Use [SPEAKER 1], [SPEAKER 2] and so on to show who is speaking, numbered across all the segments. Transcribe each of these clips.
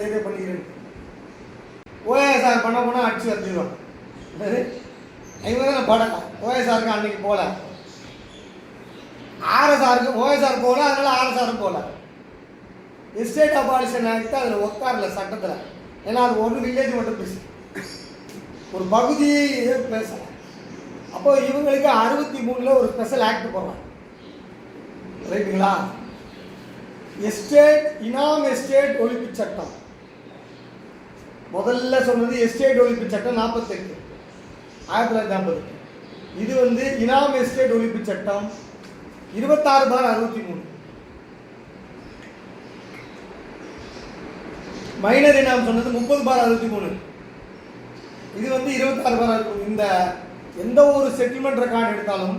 [SPEAKER 1] தேதியே பண்ணிக்கிறேன். ஓஎஸ்ஆர் பண்ண போனால் அடிச்சு வந்துடுவான் ஐம்பது படம் ஓஎஸ்ஆருக்கு அன்னைக்கு போகல ஆர்எஸ்ஆருக்கு ஓஎஸ்ஆர் போகல அதனால ஆர்எஸ்ஆரும் போகல எஸ்டேட் அபாலிஷன் ஆக்ட் அதில் உட்காரல சட்டத்தில். ஏன்னா அது ஒரு வில்லேஜ் மட்டும் பேசு. ஒரு பகுதி பேசல. அப்போ இவங்களுக்கு அறுபத்தி மூணில் ஒரு ஸ்பெஷல் ஆக்ட் போடுறாங்க. ரைட்டுங்களா எஸ்டேட் இனாம் எஸ்டேட் ஒழிப்பு சட்டம் முதல்ல சொன்னது எஸ்டேட் ஒழிப்பு சட்டம் நாற்பத்தெட்டு ஆயிரத்தி தொள்ளாயிரத்தி ஐம்பது இது வந்து இனாம் எஸ்டேட் ஒழிப்பு சட்டம் இருபத்தாறு பார் அறுபத்தி மூணு மைனர் இனாம் சொன்னது முப்பது பார் அறுபத்தி மூணு இது வந்து இருபத்தாறு பார் அறுபத்தி இந்த எந்த ஒரு செட்டில்மெண்ட் ரெக்கார்டு எடுத்தாலும்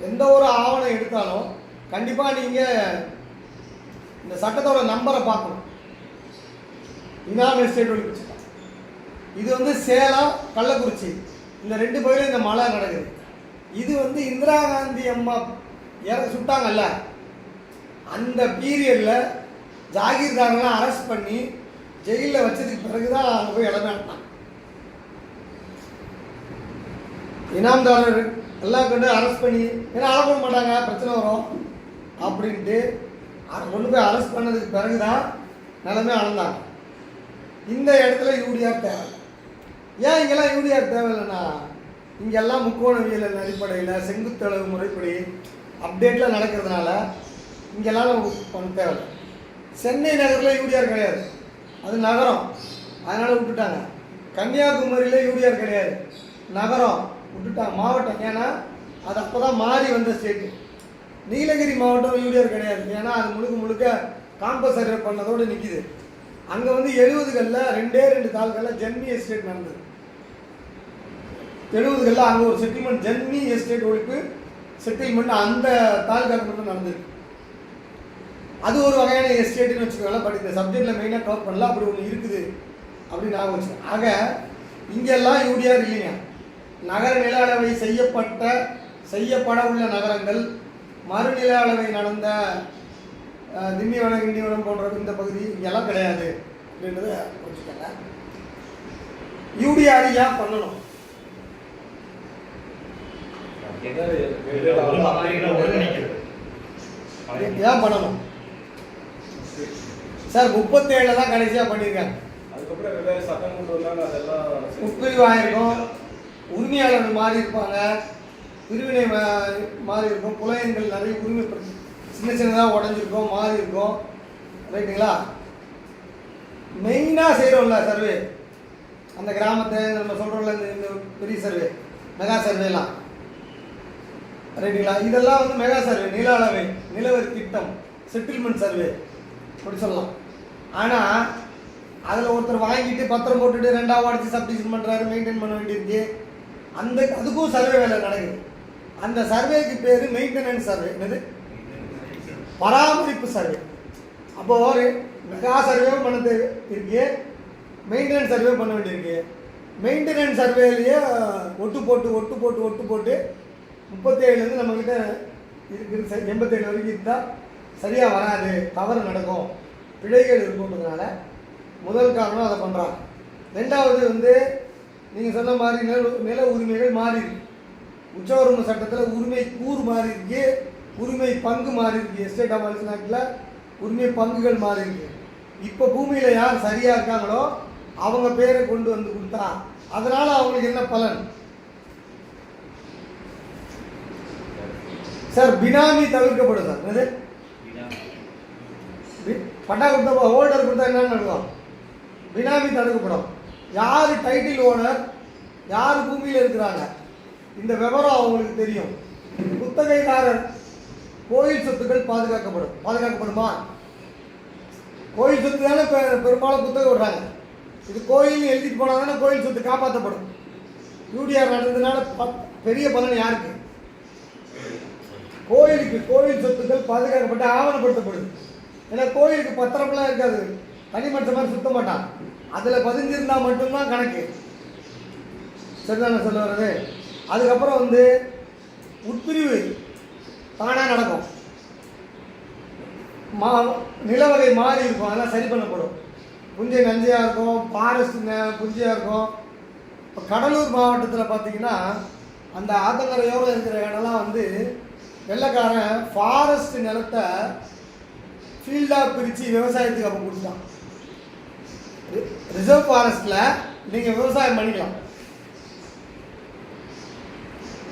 [SPEAKER 1] எந்த ஒரு ஆவணம் எடுத்தாலும் கண்டிப்பாக நீங்கள் இந்த சட்டத்தோட நம்பரை பார்க்கணும். இனாம் எஸ்டேட் ஒழிப்பு சட்டம் இது வந்து சேலம் கள்ளக்குறிச்சி. இந்த ரெண்டு பகுதியில் இந்த மழை நடக்குது. இது வந்து இந்திரா காந்தி அம்மா இற சுட்டாங்கல்ல. அந்த பீரியடில் ஜாகீர்தாரெல்லாம் அரெஸ்ட் பண்ணி ஜெயிலில் வச்சதுக்கு பிறகு தான் அங்கே போய் இடம் ஆட்டினான் இனாம்தாரர் எல்லாம் கொண்டு அரெஸ்ட் பண்ணி ஏன்னா அழப்பட மாட்டாங்க பிரச்சனை வரும் அப்படின்ட்டு கொண்டு போய் அரெஸ்ட் பண்ணதுக்கு பிறகு தான் நிலமே அளந்தாங்க இந்த இடத்துல யூடிஆர் தேவை. ஏன் இங்கெல்லாம் யூடிஆர் தேவையில்லைன்னா இங்கெல்லாம் முக்கோணவியல் அடிப்படையில் செங்குத்தளவு முறைப்படி அப்டேட்டில் நடக்கிறதுனால இங்கெல்லாம் நமக்கு பண்ண தேவையில்லை. சென்னை நகரில் யூடிஆர் கிடையாது. அது நகரம். அதனால் விட்டுட்டாங்க. கன்னியாகுமரியில் யூடிஆர் கிடையாது. நகரம். விட்டுட்டாங்க. மாவட்டம். ஏன்னா அது அப்போ தான் மாறி வந்த ஸ்டேட்டு நீலகிரி மாவட்டம் யூடிஆர் கிடையாது. ஏன்னா அது முழுக்க முழுக்க காம்பஸ் சர்வே பண்ணதோடு நிற்கிது அங்கே வந்து எழுபதுகளில் ரெண்டே ரெண்டு தாள்களில் ஜென்மி எஸ்டேட் நடந்தது. எழுபதுகளில் அங்கே ஒரு செட்டில்மெண்ட் ஜென்மி எஸ்டேட் ஒழிப்பு செட்டில்மெண்ட் அந்த தாலுக்காக்கு மட்டும் நடந்தது. அது ஒரு வகையான எஸ்டேட்டுன்னு வச்சுக்கோங்களேன். பட் இந்த சப்ஜெக்டில் மெயினாக கவர் பண்ணல. அப்படி ஒன்று இருக்குது அப்படின்னு நான் வச்சுக்கேன் ஆக இங்கெல்லாம் யூடிஆர் இல்லைங்க. நகர நில அளவை செய்யப்பட்ட செய்யப்பட உள்ள நகரங்கள் மறுநில அளவை நடந்த திண்டிவனம் கிண்டிவனம் போன்ற இந்த பகுதி இங்கெல்லாம் கிடையாது அப்படின்றத புரிஞ்சுக்கல யூடிஆரியா பண்ணணும். ஏன் பண்ணணும். சார் முப்பத்தேழில் தான் கடைசியாக பண்ணியிருக்காங்க.
[SPEAKER 2] அதுக்கப்புறம் வெவ்வேறு கொண்டு அதெல்லாம்
[SPEAKER 1] ஆயிருக்கும் மாறி இருப்பாங்க. பிரிவினை மா- மாறி இருக்கும் புலையன்கள் நிறைய உரிமை சின்ன சின்னதாக உடஞ்சிருக்கும் மாறி இருக்கும் ரைட்டுங்களா? மெயினாக செய்கிறோம்ல சர்வே. அந்த கிராமத்தை நம்ம சொல்கிறோம்ல இந்த இந்த பெரிய சர்வே. மெகா சர்வேலாம். ரைட்டுங்களா? இதெல்லாம் வந்து மெகா சர்வே நில அளவை நிலவரி திட்டம் செட்டில்மெண்ட் சர்வே. அப்படி சொல்லலாம். ஆனால் அதில் ஒருத்தர் வாங்கிட்டு பத்திரம் போட்டுட்டு ரெண்டாவது அடிச்சு சப்டிஷன் பண்ணுறாரு மெயின்டைன் பண்ண வேண்டியிருக்கு. அந்த அதுக்கும் சர்வே வேலை நடக்குது. அந்த சர்வேக்கு பேர் மெயின்டெனன்ஸ் சர்வே. என்னது? பராமரிப்பு சர்வே. அப்போ ஒரு மெகா சர்வே பண்ணது இருக்கு மெயின்டெனன்ஸ் சர்வே பண்ண வேண்டியிருக்கு. மெயின்டெனன்ஸ் சர்வேலையே ஒட்டு போட்டு ஒட்டு போட்டு ஒட்டு போட்டு முப்பத்தேழுலேருந்து நம்மக்கிட்ட இருக்குது சரி எண்பத்தேழு வரைக்கும் இருந்தால் சரியாக வராது தவறு நடக்கும். பிழைகள் இருக்குன்றதுனால முதல் காரணம் அதை பண்ணுறாங்க ரெண்டாவது வந்து நீங்கள் சொன்ன மாதிரி நில நில உரிமைகள் மாறி இருக்கு. உச்சவரம்பு சட்டத்தில் உரிமை கூறு மாறி இருக்கு. உரிமை பங்கு மாறி இருக்கு. எஸ்டேட் அபாலிஷன் ஆக்டில் உரிமை பங்குகள் மாறி இருக்கு. இப்போ பூமியில் யார் சரியாக இருக்காங்களோ அவங்க பேரை கொண்டு வந்து கொடுத்தா அதனால் அவங்களுக்கு என்ன பலன்? சார் பினாமி தவிர்க்கப்படும் சார் என்னது பட்டா கொடுத்தா ஹோல்டர் கொடுத்தா என்னன்னு நடக்கும் பினாமி தடுக்கப்படும். யார் டைட்டில் ஓனர் யார் பூமியில் இருக்கிறாங்க? இந்த விவரம் அவங்களுக்கு தெரியும். குத்தகைதாரர் கோயில் சொத்துக்கள் பாதுகாக்கப்படும். பாதுகாக்கப்படுமா? கோயில் சொத்து தானே பெரும்பாலும் குத்தகை விடுறாங்க. இது கோயில் எழுதிட்டு போனால் தானே கோயில் சொத்து காப்பாற்றப்படும் யூடிஆர் நடந்ததுனால பெரிய பலன் யாருக்கு? கோயிலுக்கு கோயில் சொத்துக்கள் பாதுகாக்கப்பட்டு ஆவணப்படுத்தப்படுது ஏன்னா கோயிலுக்கு பத்திரம்லாம் இருக்காது. தனிமட்டமாக மாதிரி சுத்த மாட்டான். அதில் பதிஞ்சிருந்தால் மட்டும்தான் கணக்கு. சரிதானே சொல்ல வர்றது? அதுக்கப்புறம் வந்து உட்பிரிவு தானாக நடக்கும். மா நிலவகை மாறி இருக்கும். அதெல்லாம் சரி பண்ணப்படும். புஞ்சை நஞ்சையாக இருக்கும் பாரஸ்ட் புஞ்சையாக இருக்கும். இப்போ கடலூர் மாவட்டத்தில் பார்த்தீங்கன்னா அந்த ஆத்தங்கரையோடு இருக்கிற இடம்லாம் வந்து வெள்ளக்காரன் ஃபாரஸ்ட் நிலத்தை ஃபீல்டாக பிரித்து விவசாயத்துக்கு அப்போ கொடுத்தான். ரிசர்வ் ஃபாரஸ்ட்டில் நீங்கள் விவசாயம் பண்ணிக்கலாம்.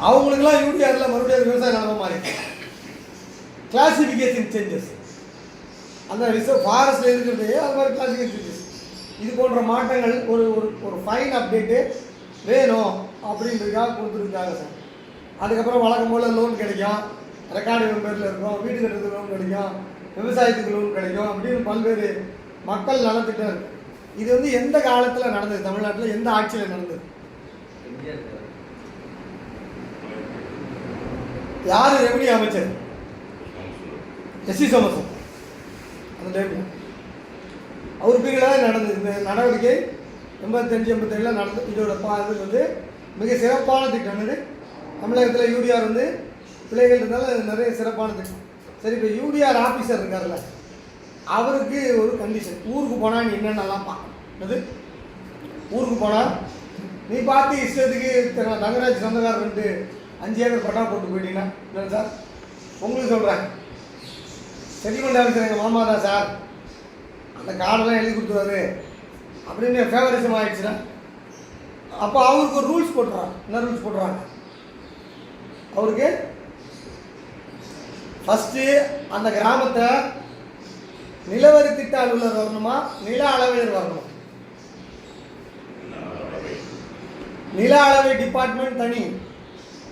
[SPEAKER 1] அவங்களுக்குலாம் யூடிஆரில் மறுபடியும் அது விவசாய நிலமா மாறி. கிளாசிஃபிகேஷன் சேஞ்சஸ் அந்த ரிசர்வ் ஃபாரஸ்ட்டில் இருக்கிறது அது மாதிரி கிளாசிஃபிகேஷன் சேஞ்சஸ் இது போன்ற மாற்றங்கள் ஒரு ஒரு ஒரு ஃபைன் அப்டேட்டு வேணும் அப்படின்றதுக்காக கொடுத்துருக்காங்க சார். அதுக்கப்புறம் வழக்கம் போல் லோன் கிடைக்கும். ரெக்கார்டு பேரில் இருக்கும். வீடு கட்டுறதுக்கு லோன் கிடைக்கும். விவசாயத்துக்கு லோன் கிடைக்கும் அப்படின்னு பல்வேறு மக்கள் நலத்திட்டம் இருக்குது இது வந்து எந்த காலத்தில் நடந்தது? தமிழ்நாட்டில் எந்த ஆட்சியில் நடந்தது? யார் ரெவன்யூ அமைச்சர்? எஸ்சி சோமசன் அந்த டைமில் அவர் பீரியடில் நடந்தது. இந்த நடவடிக்கை எண்பத்தஞ்சு எண்பத்தேழில் நடந்து இதோட பா இது வந்து மிக சிறப்பான திட்டம். இது தமிழகத்தில் யூடிஆர் வந்து பிள்ளைகள் இருந்தாலும் நிறைய சிறப்பான திட்டம். சரி இப்போ யூடிஆர் ஆஃபீஸர் இருக்கார்ல அவருக்கு ஒரு கண்டிஷன் ஊருக்கு போனால் நீ என்னென்னலாம் பார்க்கணும் அது ஊருக்கு போனால் நீ பார்த்து இஷ்டத்துக்கு த- தங்கராஜ் சொந்தக்காரர்ன்ட்டு அஞ்சு ஏக்கர் பட்டா போட்டு போயிட்டீங்கன்னா இல்லை சார்? உங்களுக்கு சொல்கிறேன் செட்டில்மெண்ட் ஆஃபீஸர் எங்கள் மாமா தான் சார். அந்த கார்டெல்லாம் எழுதி கொடுத்துருவாரு. அப்படின்னு ஃபேவரிசம் ஆகிடுச்சுன்னா அப்போ அவருக்கு ஒரு ரூல்ஸ் போட்டுறாங்க. என்ன ரூல்ஸ் போட்டுறாங்க? அவருக்கு ஃபஸ்ட்டு அந்த கிராமத்தை நிலவரி திட்ட அலுவலர் வரணுமா? நில அளவையர் வரணும். நில அளவை டிபார்ட்மெண்ட் தனி.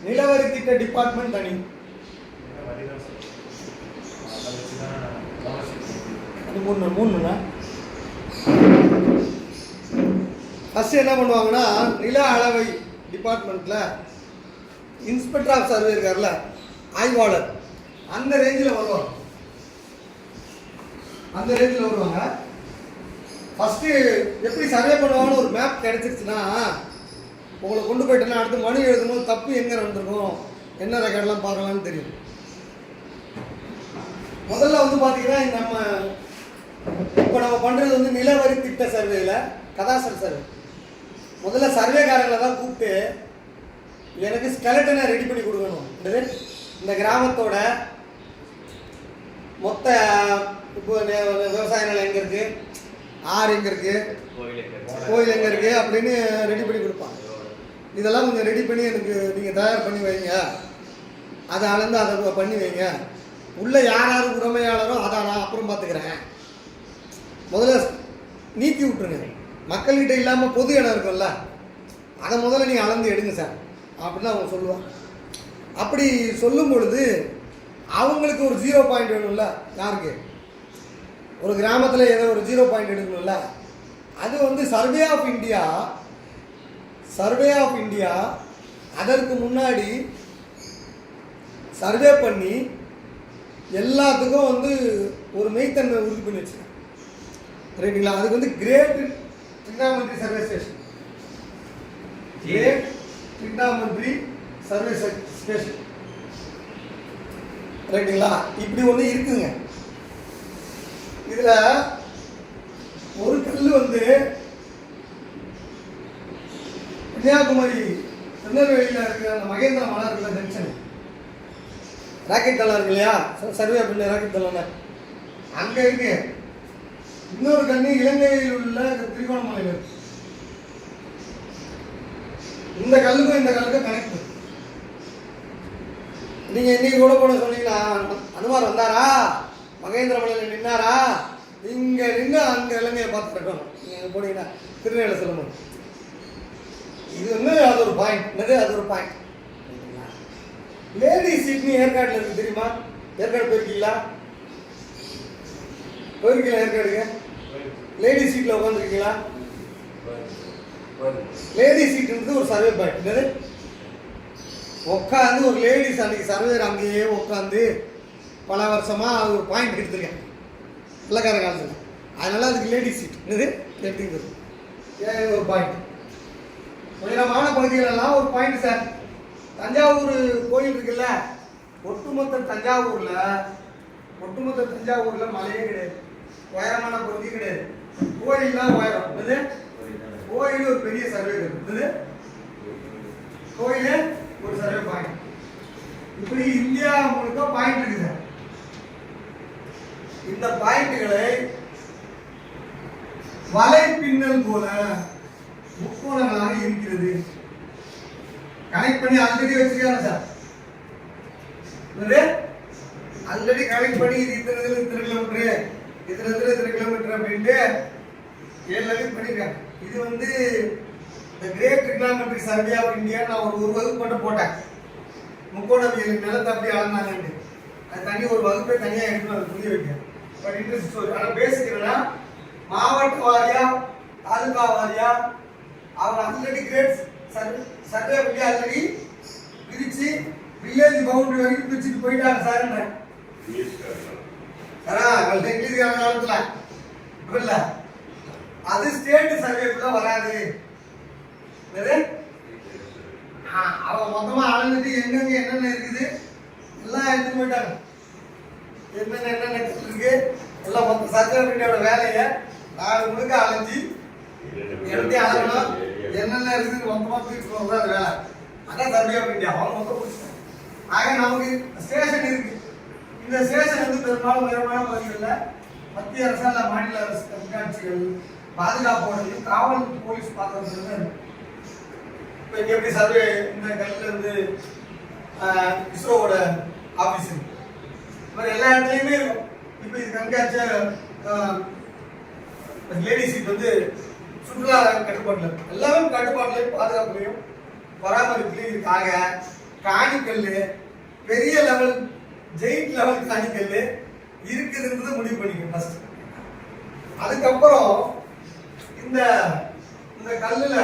[SPEAKER 1] நிலவரி திட்ட டிபார்ட்மெண்ட் தனி. மூணு மூணுண்ணா? ஃபஸ்ட்டு என்ன பண்ணுவாங்கன்னா நில அளவை டிபார்ட்மெண்ட்டில் இன்ஸ்பெக்டர் ஆஃப் சர்வே இருக்கார்ல ஆய்வாளர். அந்த ரேஞ்சில் வருவாங்க. அந்த ரேஞ்சில் வருவாங்க. ஃபஸ்ட்டு எப்படி சர்வே பண்ணுவாங்கன்னு ஒரு மேப் கிடச்சிருச்சுன்னா உங்களை கொண்டு போயிட்டேன்னா அடுத்து மனு எழுதும்போது தப்பு எங்கே நடந்திருக்கும்? என்ன ரெக்கார்ட்லாம் பார்க்கலாம்னு தெரியும். முதல்ல வந்து பார்த்தீங்கன்னா நம்ம இப்போ நம்ம பண்ணுறது வந்து நிலவரி திட்ட சர்வேல கதாசல் சர்வே முதல்ல சர்வேக்காரங்களை தான் கூப்பிட்டு எனக்கு ஸ்கெலட்டனை ரெடி பண்ணி கொடுக்கணும்? இந்த கிராமத்தோட மொத்த இப்போ விவசாய நிலம் எங்கே இருக்குது ஆறு எங்கே இருக்குது கோயில் எங்கே இருக்குது அப்படின்னு ரெடி பண்ணி கொடுப்பாங்க. இதெல்லாம் கொஞ்சம் ரெடி பண்ணி எனக்கு நீங்கள் தயார் பண்ணி வைங்க. அதை அளந்து அதை பண்ணி வைங்க. உள்ளே யார் யார் உரிமையாளரோ அதை நான் அப்புறம் பார்த்துக்கிறேன். முதல்ல நீக்கி விட்டுருங்க. மக்கள்கிட்ட இல்லாமல் பொது இடம் இருக்கும்ல அதை முதல்ல நீங்கள் அளந்து எடுங்க சார். அப்படின்னு அவங்க சொல்லுவாங்க. அப்படி சொல்லும் பொழுது அவங்களுக்கு ஒரு ஜீரோ பாயிண்ட் வேணும்ல யாருக்கு? ஒரு கிராமத்தில் ஏதோ ஒரு ஜீரோ பாயிண்ட் எடுக்கணும்ல அது வந்து survey of India survey of India அதற்கு முன்னாடி சர்வே பண்ணி எல்லாத்துக்கும் வந்து ஒரு மெய்த்தன்மை உறுதி பண்ணி வச்சுருக்கேன் ரைட்டுங்களா அதுக்கு வந்து great trigonometry survey station great trigonometry survey station ரைட்டுங்களா இப்படி ஒன்று இருக்குங்க. இதில் ஒரு கல் வந்து கன்னியாகுமரி திருநெல்வேலியில் இருக்கிற அந்த மகேந்திர மலை இருக்கிற ஜங்ஷன் ராக்கெட் தளம் இருக்கு இல்லையா? சர்வே பண்ண ராக்கெட் தளம்னு அங்கே இருக்கு. இன்னொரு கண்ணு இலங்கையில் உள்ள திருகோணமலையில் இருக்கு. இந்த கல்லுக்கும் இந்த கல்லுக்கும் கனெக்ட் நீங்கள் இன்னைக்கு கூட கூட சொன்னீங்களா? அனுமார் வந்தாரா? மகேந்திர மலையில் நின்னாரா? இங்கே நின்று அங்கே இலங்கையை பார்த்துட்டு இருக்கணும். நீங்கள் போனீங்கன்னா திருநெல்வேலி சொல்லும்போது இது வந்து அது ஒரு பாயிண்ட் என்னது? அது ஒரு பாயிண்ட் லேடி சிட்னி ஏற்காட்டில் இருக்கு தெரியுமா? ஏற்காடு போயிருக்கீங்களா? போயிருக்கீங்களா ஏற்காடுங்க லேடி சீட்டில் உட்காந்துருக்கீங்களா லேடி சீட்டுன்றது ஒரு சர்வே பாயிண்ட் என்னது? உட்காந்து ஒரு லேடிஸ் அன்னைக்கு சர்வேர் அங்கேயே உட்காந்து பல வருஷமாக அது ஒரு பாயிண்ட் எடுத்திருக்கேன் வெள்ளக்கார காலத்தில். அதனால அதுக்கு லேடிஸ் சீட் என்னது? எடுத்துக்கிறது ஒரு பாயிண்ட் உயரமான பகுதிகளெல்லாம் ஒரு பாயிண்ட் சார் தஞ்சாவூர் கோயில் இருக்குல்ல ஒட்டுமொத்த தஞ்சாவூர்ல ஒட்டுமொத்த தஞ்சாவூர்ல மலையே கிடையாது. உயரமான பகுதி கிடையாது. கோயில்லாம் உயரம். என்னது? கோயில் ஒரு பெரிய சர்வே இருந்தது கோயில் ஒரு சர்வே பாயிண்ட் இப்படி இந்தியா முழுக்க பாயிண்ட் இருக்குது இந்த பாயிண்ட்களை வலைப்பின்னல் போல முக்கோணங்களாக இருக்கிறது. கனெக்ட் பண்ணி ஆல்ரெடி வச்சிருக்காங்க சார் ஆல்ரெடி கனெக்ட் பண்ணி இது இத்தனை இதுல இத்தனை கிலோமீட்டர் இத்தனை இத்தனை கிலோமீட்டர் அப்படின்ட்டு ஏழு பண்ணியிருக்காங்க இது வந்து இந்த great trigonometric survey of India நான் ஒரு ஒரு வகுப்பு மட்டும் போட்டேன். முக்கோணவியல் நிலத்தை அப்படி அளந்தாங்கன்னு அது தனி ஒரு வகுப்பே தனியாக எடுத்து அதை புரிய வைக்கிறேன் பட் இன்ட்ரெஸ்ட் ஸ்டோரி ஆனால் பேசிக்கிறேன்னா மாவட்ட வாரியா தாலுகா வாரியா அவங்க ஆல்ரெடி கிரேட் சர்வே பண்ணி ஆல்ரெடி பிரித்து வில்லேஜ் பவுண்டரி வரைக்கும் பிரிச்சுட்டு போயிட்டாங்க சார்ன்றேன் சாரா இங்கிலீஷ் காலத்துல. இல்ல. அது ஸ்டேட் சர்வேக்குள்ள வராது. அவங்க மொத்தமா அளந்துட்டு எங்கெங்க என்னென்ன இருக்குது? எல்லாம் எடுத்துட்டு போயிட்டாங்க என்னென்ன என்னென்ன இருக்கு எல்லாம் மொத்த சர்வே பண்ணியோட வேலையை நாலு முழுக்க அலைஞ்சு எப்படி அளக்கணும் என்னென்ன இருக்குது மொத்தமா தூக்கி போகிறது அது வேலை அதான் சர்வே ஆஃப் இந்தியா அவங்க மொத்தம் ஆக நமக்கு ஸ்டேஷன் இருக்கு. இந்த ஸ்டேஷன் வந்து பெரும்பாலும் உயரமான பகுதிகளில் மத்திய அரசு மாநில அரசு கண்காட்சிகள் பாதுகாப்போடையும் காவல் போலீஸ் பாதுகாப்பு இப்போ இங்கே எப்படி சர்வே இந்த கல்லில் இருந்து ஆஹ், இஸ்ரோவோட ஆஃபீஸ் இருக்கு. இது மாதிரி எல்லா இடத்துலையுமே இருக்கும். இப்போ இது கண்காட்சியை சீட் வந்து சுற்றுலா கட்டுப்பாட்டில் எல்லாமே கட்டுப்பாட்டிலையும் பாதுகாப்புலையும் பராமரிப்புலையும் இருக்காக காணிக்கல் பெரிய லெவல் ஜெயிண்ட் லெவல் காணிக்கல் இருக்குதுன்றது முடிவு பண்ணிக்கணும் ஃபர்ஸ்ட் அதுக்கப்புறம் இந்த இந்த கல்லில்